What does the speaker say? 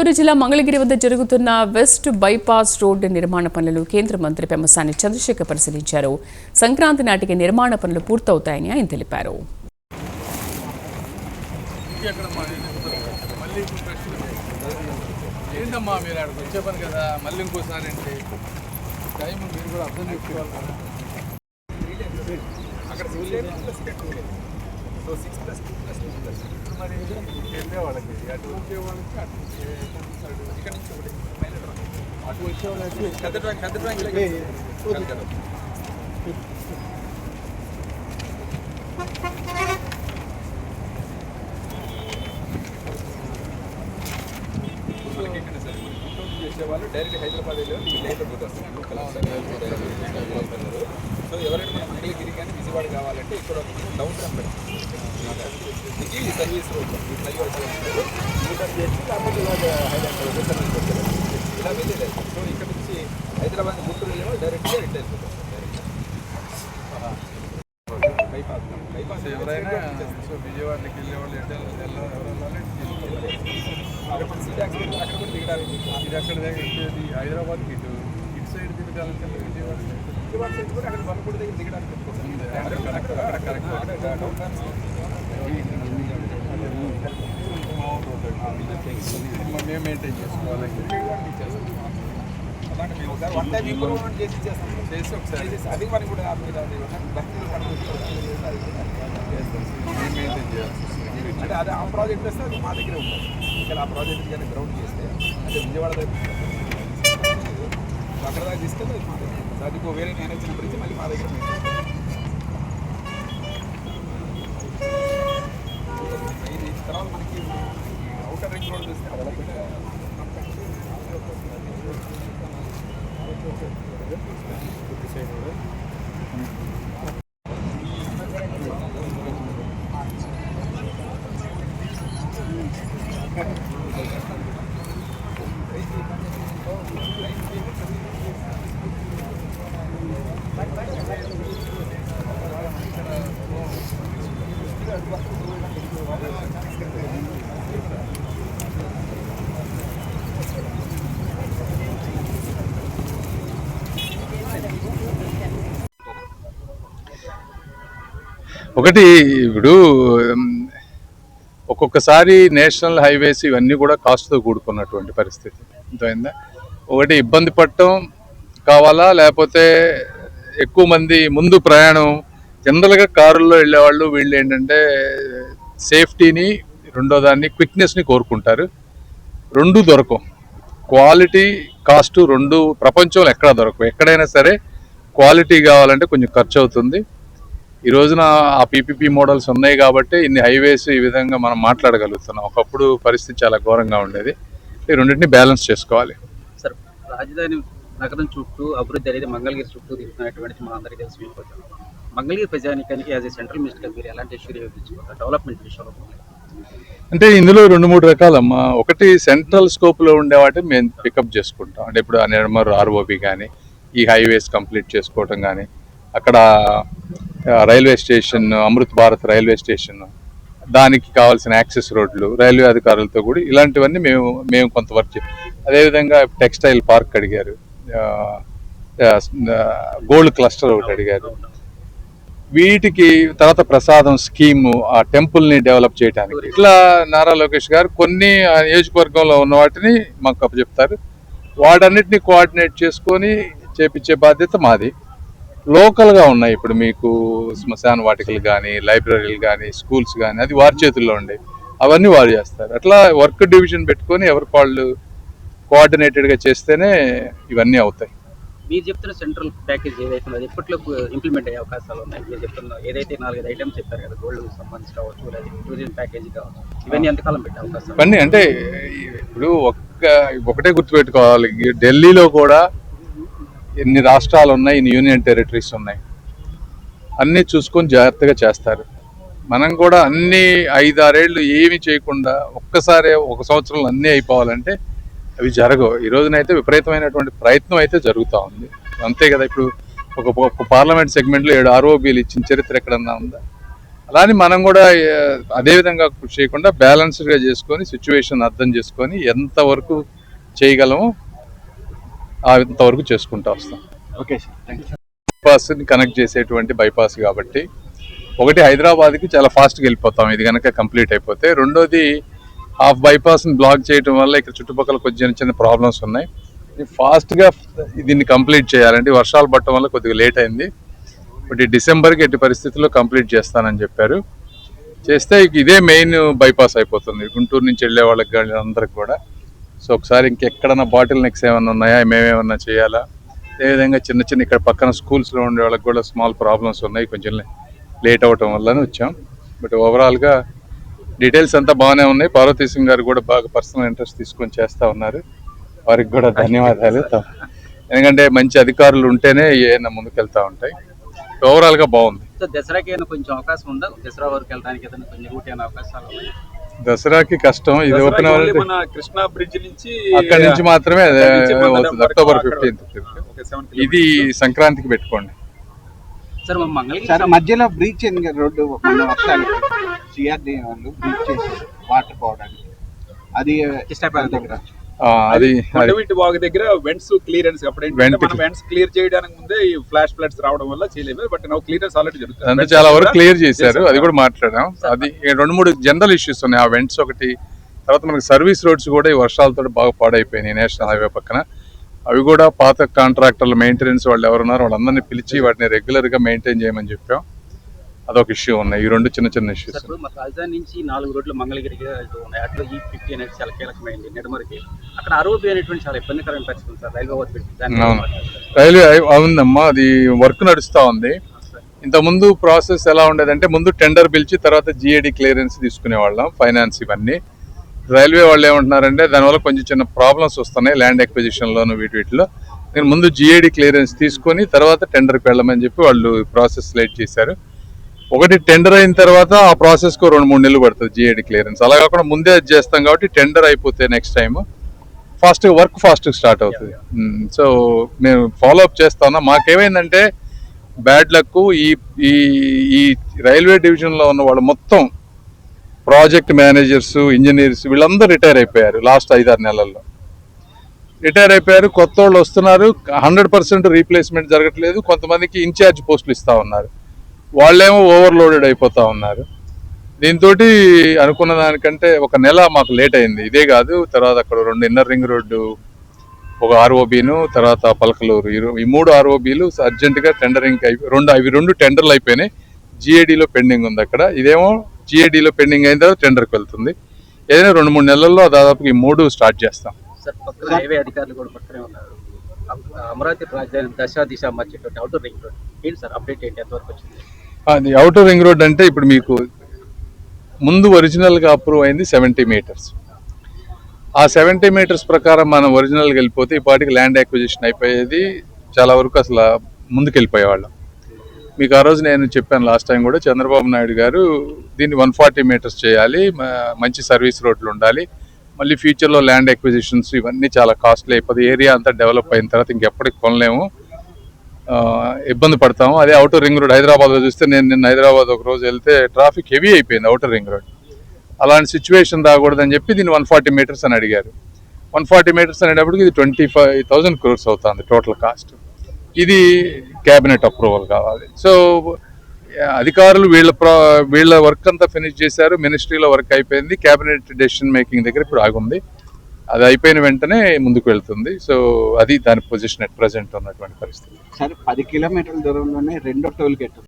గుంటూరు జిల్లా మంగళగిరి వద్ద జరుగుతున్న వెస్ట్ బైపాస్ రోడ్డు నిర్మాణ పనులు కేంద్ర మంత్రి పెమ్మసాని చంద్రశేఖర్ పరిశీలించారు. సంక్రాంతి నాటికి నిర్మాణ పనులు పూర్తవుతాయని ఆయన తెలిపారు. ఏంటమ్మా మీరు అక్కడికి వచ్చే పని కదా? మళ్ళీ ఇంకోసారి ఏంటి? టైం మీరు కూడా అర్థం చేసుకోవాలి అక్కడ so six plus two plus two plus ఇప్పుడు మరి వెళ్ళే వాళ్ళకి అటు వచ్చే వాళ్ళకి అటు వచ్చే- ఇక్కడ నుంచి ఒకటి మైనర్ డ్రాయింగ్. అటు వచ్చే వాళ్ళకి పెద్ద డ్రాయింగ్ పెద్ద డ్రాయింగ్ పెద్ద డ్రాయింగ్. డైరెక్ట్ హైదరాబాద్ వెళ్ళి వీళ్ళు హైదరాబాద్ వస్తున్నారు సో ఎవరైనా విజయవాడ కావాలంటే ఇక్కడ డౌన్ దిగి ఈ సర్వీస్ రోడ్ ఈ ఫ్లైఓవర్ యూటర్న్ చేసి కాకపోతే ఇలాగ హైదరాబాద్ సర్వీస్ ఇలా వెళ్ళేది సో ఇక్కడ నుంచి హైదరాబాద్ గుంటూరు వెళ్ళే వాళ్ళు డైరెక్ట్గా వెళ్ళిపోతాం బైపాస్ బైపాస్ ఎవరైనా సో విజయవాడకి వెళ్ళే వాళ్ళు ఎటు ఎవరైనా అక్కడ మన సీట్ యాక్సిడెంట్ అక్కడ కూడా దిగడానికి ఇది అక్కడ ఇది హైదరాబాద్ ఇటు. ఇటు సైడ్ దిగడానికి విజయవాడ మేము మెయింటైన్ చేసుకోవాలి అలాంటి మేము ఒకసారి వన్ టైం ఇంప్రూవ్మెంట్ చేసి చేస్తాం చేసి ఒకసారి అది మనకి కూడా మీరు అది భక్తులు మెయింటైన్ చేయాల్సి అంటే అది ఆ ప్రాజెక్ట్ వేస్తే అది మా దగ్గర ఉంటుంది. ఇక్కడ ఆ ప్రాజెక్ట్ కానీ గ్రౌండ్ చేస్తే అంటే విజయవాడ దగ్గర అక్కడ దాకా తీసుకెళ్ళి అది మా దగ్గర ఉంటుంది. అది ఇంకో వేరే మేనేజ్ నెంబర్ ఇచ్చి మళ్ళీ మా దగ్గర తర్వాత మనకి అవుటర్ రింగ్ రోడ్ చూస్తే డెవలప్మెంట్ ఒకటి ఇప్పుడు ఒక్కొక్కసారి నేషనల్ హైవేస్ ఇవన్నీ కూడా కాస్ట్తో కూడుకున్నటువంటి పరిస్థితి. అర్థమైందా? ఒకటి ఇబ్బంది పడటం కావాలా? లేకపోతే ఎక్కువ మంది ముందు ప్రయాణం జనరల్గా కారుల్లో వెళ్ళేవాళ్ళు వీళ్ళు ఏంటంటే సేఫ్టీని రెండో దాన్ని క్విక్నెస్ని కోరుకుంటారు. రెండు దొరకవు. క్వాలిటీ కాస్ట్ రెండు ప్రపంచంలో ఎక్కడా దొరకవు. ఎక్కడైనా సరే క్వాలిటీ కావాలంటే కొంచెం ఖర్చు అవుతుంది ఈ రోజున ఆ పీపీపీ మోడల్స్ ఉన్నాయి కాబట్టి ఇన్ని హైవేస్ ఈ విధంగా మనం మాట్లాడగలుగుతున్నాం. ఒకప్పుడు పరిస్థితి చాలా ఘోరంగా ఉండేది. ఈ రెండింటిని బ్యాలెన్స్ చేసుకోవాలి. సార్ రాజధాని నగరం చుట్టూ అభివృద్ధి అనేది మంగళగిరి చుట్టూ తిరుగుతున్నటువంటి మా అందరికీ తెలిసి మంగళగిరి ప్రజానికానికి యాజ్ ఏ సెంట్రల్ మినిస్టర్ మీరు ఎలాంటి ఇష్యూ డెవలప్మెంట్ విషయంలో అంటే ఇందులో రెండు మూడు రకాలమ్మా ఒకటి సెంట్రల్ స్కోప్లో ఉండే వాటిని మేము పికప్ చేసుకుంటాం. అంటే ఇప్పుడు ఆ నిర్మర్ ఆర్ఓబి కానీ ఈ హైవేస్ కంప్లీట్ చేసుకోవటం కానీ అక్కడ railway station Amrit Bharat railway station దానికి కావాల్సిన యాక్సెస్ రోడ్లు రైల్వే అధికారులతో కూడా ఇలాంటివన్నీ మేము మేము కొంతవరకు అదేవిధంగా టెక్స్టైల్ పార్క్ అడిగారు. గోల్డ్ క్లస్టర్ ఒకటి అడిగారు. వీటికి తర్వాత ప్రసాదం స్కీమ్ ఆ టెంపుల్ని డెవలప్ చేయడానికి ఇట్లా నారా లోకేష్ గారు కొన్ని ఆ నియోజకవర్గంలో ఉన్న వాటిని మాకు అప్పచెప్తారు. వాటన్నిటిని కోఆర్డినేట్ చేసుకొని చేపించే బాధ్యత మాది. లోకల్గా ఉన్నాయి. ఇప్పుడు మీకు శ్మశాన వాటికలు కానీ లైబ్రరీలు కానీ స్కూల్స్ కానీ అది వారి చేతుల్లో ఉండేవి అవన్నీ వారు చేస్తారు. అట్లా వర్క్ డివిజన్ పెట్టుకొని ఎవరికి వాళ్ళు కోఆర్డినేటెడ్గా చేస్తేనే ఇవన్నీ అవుతాయి. మీరు చెప్తున్న సెంట్రల్ ప్యాకేజ్ ఏదైతే ఎప్పట్లో ఇంప్లిమెంట్ అయ్యే అవకాశాలు ఉన్నాయి. మీరు చెప్తున్న ఏదైతే నాలుగైదు ఐటమ్స్ చెప్పారు కదా గోల్డ్ సంబంధించి కావచ్చు లేదా టూరిజం ప్యాకేజ్ కావచ్చు ఇవన్నీ ఎంతకాలం పెట్టే అవకాశాలు? ఇవన్నీ అంటే ఇప్పుడు ఒక్క ఒకటే గుర్తుపెట్టుకోవాలి. ఢిల్లీలో కూడా ఎన్ని రాష్ట్రాలు ఉన్నాయి ఇన్ని యూనియన్ టెరిటరీస్ ఉన్నాయి. అన్నీ చూసుకొని జాగ్రత్తగా చేస్తారు. మనం కూడా అన్ని ఐదారేళ్ళు ఏమి చేయకుండా ఒక్కసారే ఒక సంవత్సరంలో అన్నీ అయిపోవాలంటే అవి జరగవు. ఈ రోజునైతే విపరీతమైనటువంటి ప్రయత్నం అయితే జరుగుతూ ఉంది. అంతే కదా ఇప్పుడు ఒక ఒక పార్లమెంట్ సెగ్మెంట్లో ఏడు ఆర్ఓబీలు ఇచ్చిన చరిత్ర ఎక్కడన్నా ఉందా? అలానే మనం కూడా అదేవిధంగా అదే విధంగా కృషి చేయకుండా బ్యాలెన్స్డ్గా చేసుకొని సిచ్యువేషన్ అర్థం చేసుకొని ఎంతవరకు చేయగలమో అంతవరకు చేసుకుంటూ వస్తాం. Okay sir. థ్యాంక్ యూ బైపాస్ని కనెక్ట్ చేసేటువంటి బైపాస్ కాబట్టి ఒకటి హైదరాబాద్కి చాలా ఫాస్ట్గా వెళ్ళిపోతాం. ఇది కనుక కంప్లీట్ అయిపోతే. రెండోది హాఫ్ బైపాస్ని బ్లాక్ చేయడం వల్ల ఇక్కడ చుట్టుపక్కల కొంచెం చిన్న చిన్న ప్రాబ్లమ్స్ ఉన్నాయి. ఫాస్ట్గా దీన్ని కంప్లీట్ చేయాలంటే వర్షాలు పడటం వల్ల కొద్దిగా లేట్ అయింది. బట్ ఈ డిసెంబర్కి ఎట్టి పరిస్థితుల్లో కంప్లీట్ చేస్తానని చెప్పారు. చేస్తే ఇదే మెయిన్ బైపాస్ అయిపోతుంది. గుంటూరు నుంచి వెళ్ళే వాళ్ళకి కానీ అందరికి కూడా. సో ఒకసారి ఇంకెక్కడన్నా బాటిల్ నెక్స్ ఏమైనా ఉన్నాయా? మేమేమన్నా చేయాలా? అదేవిధంగా చిన్న చిన్న ఇక్కడ పక్కన స్కూల్స్లో ఉండే వాళ్ళకి కూడా స్మాల్ ప్రాబ్లమ్స్ ఉన్నాయి. కొంచెం లేట్ అవ్వటం వల్లనే వచ్చాం. బట్ ఓవరాల్గా డీటెయిల్స్ అంతా బాగానే ఉన్నాయి. పార్వతీ సింగ్ గారు కూడా బాగా పర్సనల్ ఇంట్రెస్ట్ తీసుకొని చేస్తూ ఉన్నారు. వారికి కూడా ధన్యవాదాలు. ఎందుకంటే మంచి అధికారులు ఉంటేనే ఏమైనా ముందుకెళ్తూ ఉంటాయి. ఓవరాల్గా బాగుంది. సో దసరాకి కొంచెం అవకాశం ఉందా? దసరా వరకు వెళ్ళడానికి ఏదైనా కొంచెం రూట్ అయిన అవకాశాలు ఉన్నాయి? దసరాకి కష్టం. ఇది ఓపెన్ అవ్వాలంటే మన కృష్ణా బ్రిడ్జ్ నుంచి అక్కడి నుంచి మాత్రమే అవుతుంది. October fifteenth. ఇది సంక్రాంతికి పెట్టుకోండి. సార్ మధ్యలో బ్రీచ్ రోడ్డు మన సిఆర్డి వాళ్ళు బ్రీచ్ చేశారు వాటర్ పోవడానికి. అది దగ్గర అది కొండవీటి వాగు దగ్గర వెంట్స్ క్లియరెన్స్ అప్పుడు వెంట్స్ క్లియర్ చేయడానికి ముందే ఈ ఫ్లాష్ ఫ్లడ్స్ రావడం వల్ల చేయలేము బట్ నౌ క్లియరెన్స్ ఆల్రెడీ జరుగుతుంది. Vents చాలా వరకు క్లియర్ చేశారు. అది కూడా మాట్లాడాం. అది రెండు మూడు జనరల్ ఇష్యూస్ ఉన్నాయి. ఆ వెంట్స్ ఒకటి తర్వాత మనకి సర్వీస్ రోడ్స్ కూడా ఈ వర్షాలతో బాగా పాడైపోయినాయి నేషనల్ హైవే పక్కన. అవి కూడా పాత కాంట్రాక్టర్ల మెయింటెనెన్స్ వాళ్ళు ఎవరున్నారో వాళ్ళందరినీ పిలిచి వాటిని రెగ్యులర్గా మెయింటైన్ చేయమని చెప్పాం. అదొక ఇష్యూ ఉన్నాయి. ఈ రెండు చిన్న చిన్న ఇష్యూస్ ఇప్పుడు మా రాజధాని నుంచి నాలుగు రోడ్లు మంగళగిరికి ఉన్నాయి. అట్లా ఈ ఫిఫ్టీ అనేది చాలా కీలకమైంది నెడమరికి. అక్కడ అరవై అనేటువంటి చాలా ఇబ్బందికరమైన పరిస్థితి సార్ రైల్వే ఓవర్ బ్రిడ్జ్ దాని అవును. రైల్వే అవుందమ్మా అది వర్క్ నడుస్తూ ఉంది. ఇంత ముందు ప్రాసెస్ ఎలా ఉండేదంటే ముందు టెండర్ పిలిచి తర్వాత జిఏడి క్లియరెన్స్ తీసుకునేవాళ్ళం ఫైనాన్స్ ఇవన్నీ. రైల్వే వాళ్ళు ఏమంటున్నారంటే దానివల్ల కొంచెం చిన్న ప్రాబ్లమ్స్ వస్తున్నాయి ల్యాండ్ ఎక్విజిషన్లోను వీటి వీటిలో. నేను ముందు జిఏడి క్లియరెన్స్ తీసుకొని తర్వాత టెండర్కి వెళ్ళమని చెప్పి వాళ్ళు ప్రాసెస్ లేట్ చేశారు. ఒకటి టెండర్ అయిన తర్వాత ఆ ప్రాసెస్కు రెండు మూడు నెలలు పడుతుంది జిఏడి క్లియరెన్స్ అలా కాకుండా ముందే అది చేస్తాం కాబట్టి టెండర్ అయిపోతే next time fast work fast start అవుతుంది. సో మేము ఫాలో అప్ చేస్తా ఉన్నాం. మాకేమైందంటే బ్యాడ్ లక్ ఈ ఈ ఈ రైల్వే డివిజన్లో ఉన్న వాళ్ళు మొత్తం ప్రాజెక్ట్ మేనేజర్స్ ఇంజనీర్స్ వీళ్ళందరూ రిటైర్ అయిపోయారు లాస్ట్ ఐదారు నెలల్లో. రిటైర్ అయిపోయారు కొత్త వాళ్ళు వస్తున్నారు హండ్రెడ్ పర్సెంట్ రీప్లేస్మెంట్ జరగట్లేదు కొంతమందికి ఇన్ఛార్జ్ పోస్టులు ఇస్తా ఉన్నారు. వాళ్ళేమో ఓవర్లోడెడ్ అయిపోతా ఉన్నారు. దీంతో అనుకున్న దానికంటే ఒక నెల మాకు లేట్ అయింది. ఇదే కాదు తర్వాత అక్కడ రెండు ఇన్నర్ రింగ్ రోడ్డు ఒక ఆర్ఓబీను తర్వాత పలకలూరు ఈ ఈ మూడు ఆర్ఓబీలు అర్జెంటుగా టెండరింగ్ అయిపోయి రెండు అవి రెండు టెండర్లు అయిపోయినాయి. జిఏడిలో పెండింగ్ ఉంది అక్కడ. ఇదేమో జిఏడిలో పెండింగ్ అయిన తర్వాత టెండర్కి వెళ్తుంది. ఏదైనా రెండు మూడు నెలల్లో దాదాపు ఈ మూడు స్టార్ట్ చేస్తాం. సార్ కూడా పక్కనే ఉన్నారు. అమరావతి రాజధాని దశ దిశ మధ్య అవుటర్ రింగ్ రోడ్. ఏంటి సార్ అప్డేట్ ఏంటి? ఎంతవరకు వచ్చింది? అది అవుటర్ రింగ్ రోడ్ అంటే ఇప్పుడు మీకు ముందు ఒరిజినల్గా అప్రూవ్ అయింది సెవెంటీ మీటర్స్ ఆ సెవెంటీ మీటర్స్ ప్రకారం మనం ఒరిజినల్గా వెళ్ళిపోతే ఈ పాటికి ల్యాండ్ అక్విజిషన్ అయిపోయేది చాలా వరకు అసలు ముందుకు వెళ్ళిపోయేవాళ్ళం మీకు ఆ రోజు నేను చెప్పాను లాస్ట్ టైం కూడా చంద్రబాబు నాయుడు గారు దీన్ని వన్ ఫార్టీ మీటర్స్ చేయాలి మంచి సర్వీస్ రోడ్లు ఉండాలి మళ్ళీ ఫ్యూచర్లో ల్యాండ్ అక్విజిషన్స్ ఇవన్నీ చాలా కాస్ట్లీ అయిపోతుంది ఏరియా అంతా డెవలప్ అయిన తర్వాత ఇంకెప్పటికి కొనలేము. ఇబ్బంది పడతాము. అదే అవుటర్ రింగ్ రోడ్ హైదరాబాద్లో చూస్తే నేను నిన్న హైదరాబాద్ ఒక రోజు వెళ్తే ట్రాఫిక్ హెవీ అయిపోయింది అవుటర్ రింగ్ రోడ్ అలాంటి సిచ్యువేషన్ రాకూడదని చెప్పి దీన్ని వన్ ఫార్టీ మీటర్స్ అని అడిగారు. వన్ ఫార్టీ మీటర్స్ అనేటప్పటికి ఇది ట్వంటీ ఫైవ్ థౌసండ్ క్రోర్స్ అవుతుంది టోటల్ కాస్ట్ ఇది క్యాబినెట్ అప్రూవల్ కావాలి. సో అధికారులు వీళ్ళ ప్రా వీళ్ళ వర్క్ అంతా ఫినిష్ చేశారు. మినిస్ట్రీలో వర్క్ అయిపోయింది. క్యాబినెట్ డెసిషన్ మేకింగ్ దగ్గర ఇప్పుడు ఆగుంది. అది అయిపోయిన వెంటనే ముందుకు వెళ్తుంది. సో అది దాని పొజిషన్ అట్ ప్రజెంట్ ఉన్నటువంటి పరిస్థితి. సార్ పది కిలోమీటర్ల దూరంలోనే రెండో టోల్ గేట్